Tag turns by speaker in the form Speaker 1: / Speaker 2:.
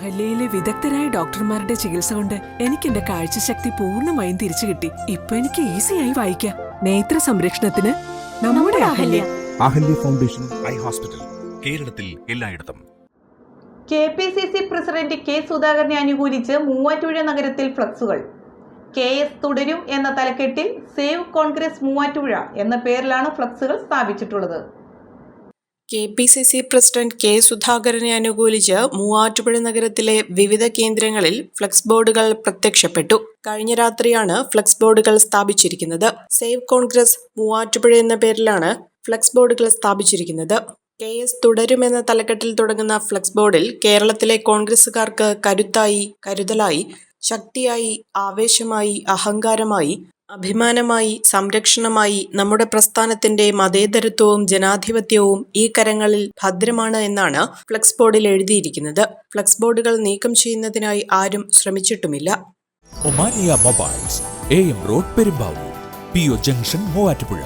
Speaker 1: അഹല്യയിലെ വിദഗ്ധരായ ഡോക്ടർമാരുടെ ചികിത്സ കൊണ്ട് എനിക്ക് എന്റെ കാഴ്ചശക്തി പൂർണമായും തിരിച്ചു കിട്ടി. ഇപ്പൊ എനിക്ക് ഈസിയായി വായിക്കാം. നേത്ര സംരക്ഷണത്തിന് നമ്മുടെ Ahalya.
Speaker 2: Ahalya foundation eye hospital കേരളത്തിൽ എല്ലായിടത്തും.
Speaker 3: K P C C president K സുധാകരനെ അനുകൂലിച്ച് മൂവാറ്റുപുഴ നഗരത്തിൽ ഫ്ലക്സുകൾ. കെ എസ് തുടരും എന്ന തലക്കെട്ടിൽ സേവ് കോൺഗ്രസ് മൂവാറ്റുപുഴ എന്ന പേരിലാണ് ഫ്ലക്സുകൾ സ്ഥാപിച്ചിട്ടുള്ളത്.
Speaker 4: K P C C president K സുധാകരനെ അനുകൂലിച്ച് മൂവാറ്റുപുഴ നഗരത്തിലെ വിവിധ കേന്ദ്രങ്ങളിൽ ഫ്ലക്സ് ബോർഡുകൾ പ്രത്യക്ഷപ്പെട്ടു. കഴിഞ്ഞ രാത്രിയാണ് ഫ്ലക്സ് ബോർഡുകൾ സ്ഥാപിച്ചിരിക്കുന്നത്. സേവ് കോൺഗ്രസ് മൂവാറ്റുപുഴ എന്ന പേരിലാണ് ഫ്ലക്സ് ബോർഡുകൾ സ്ഥാപിച്ചിരിക്കുന്നത്. കെ എസ് തുടരുമെന്ന തലക്കെട്ടിൽ തുടങ്ങുന്ന ഫ്ലക്സ് ബോർഡിൽ കേരളത്തിലെ കോൺഗ്രസുകാർക്ക് കരുത്തായി കരുതലായി ശക്തിയായി ആവേശമായി അഹങ്കാരമായി അഭിമാനമായി സംരക്ഷണമായി നമ്മുടെ പ്രസ്ഥാനത്തിന്റെ മതേതരത്വവും ജനാധിപത്യവും ഈ കരങ്ങളിൽ ഭദ്രമാണ് എന്നാണ് ഫ്ലക്സ് ബോർഡിൽ എഴുതിയിരിക്കുന്നത്. ഫ്ലക്സ് ബോർഡുകൾ നീക്കം ചെയ്യുന്നതിനായി ആരും ശ്രമിച്ചിട്ടുമില്ല.
Speaker 5: Omania mobiles A M road Perumbavoor P O junction Muvattupuzha.